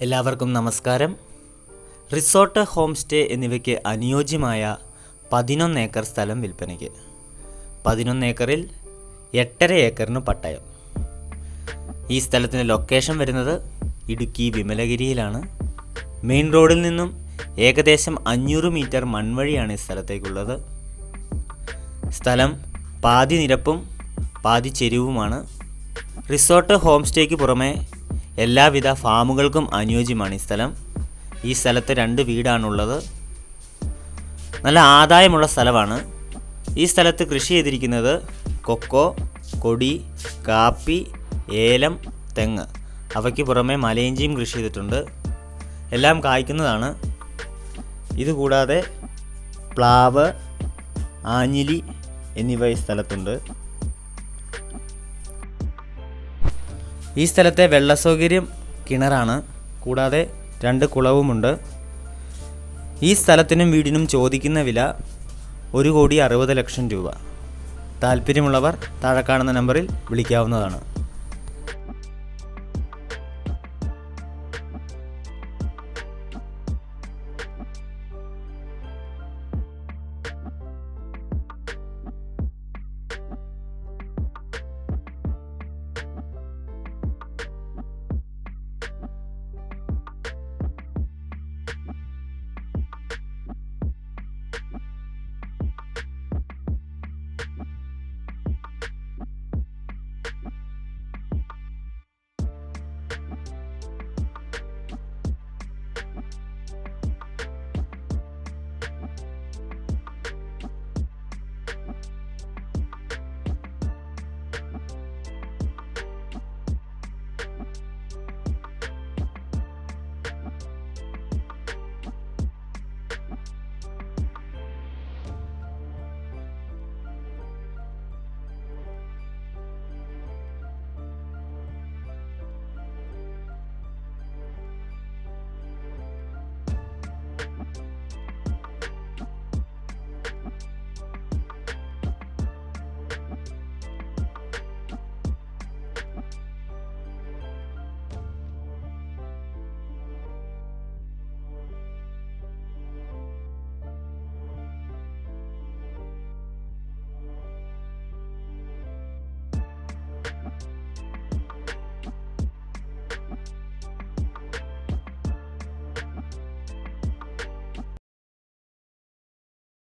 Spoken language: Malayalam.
എല്ലാവർക്കും നമസ്കാരം. റിസോർട്ട് ഹോം സ്റ്റേ എന്നിവയ്ക്ക് അനുയോജ്യമായ പതിനൊന്ന് ഏക്കർ സ്ഥലം വിൽപ്പനയ്ക്ക്. പതിനൊന്ന് ഏക്കറിൽ എട്ടര ഏക്കറിന് പട്ടയം. ഈ സ്ഥലത്തിന്റെ ലൊക്കേഷൻ വരുന്നത് ഇടുക്കി വിമലഗിരിയിലാണ്. മെയിൻ റോഡിൽ നിന്നും ഏകദേശം അഞ്ഞൂറ് മീറ്റർ മൺവഴിയാണ് ഈ സ്ഥലത്തേക്കുള്ളത്. സ്ഥലം പാതി നിരപ്പും പാതി ചെരിവുമാണ്. റിസോർട്ട് ഹോം സ്റ്റേക്ക് പുറമെ എല്ലാവിധ ഫാമുകൾക്കും അനുയോജ്യമാണ് ഈ സ്ഥലം. ഈ സ്ഥലത്ത് രണ്ട് വീടാണുള്ളത്. നല്ല ആദായമുള്ള സ്ഥലമാണ്. ഈ സ്ഥലത്ത് കൃഷി ചെയ്തിരിക്കുന്നത് കൊക്കോ കൊടി കാപ്പി ഏലം തെങ്ങ്. അവയ്ക്ക് പുറമെ മലയിഞ്ചിയും കൃഷി ചെയ്തിട്ടുണ്ട്. എല്ലാം കായ്ക്കുന്നതാണ്. ഇതുകൂടാതെ പ്ലാവ് ആഞ്ഞിലി എന്നിവ ഈ സ്ഥലത്തുണ്ട്. ഈ സ്ഥലത്തെ വെള്ള സൗകര്യം കിണറാണ്. കൂടാതെ രണ്ട് കുളവുമുണ്ട്. ഈ സ്ഥലത്തിനും വീടിനും ചോദിക്കുന്ന വില ഒരു കോടി അറുപത് ലക്ഷം രൂപ. താല്പര്യമുള്ളവർ താഴെ കാണുന്ന നമ്പറിൽ വിളിക്കാവുന്നതാണ്.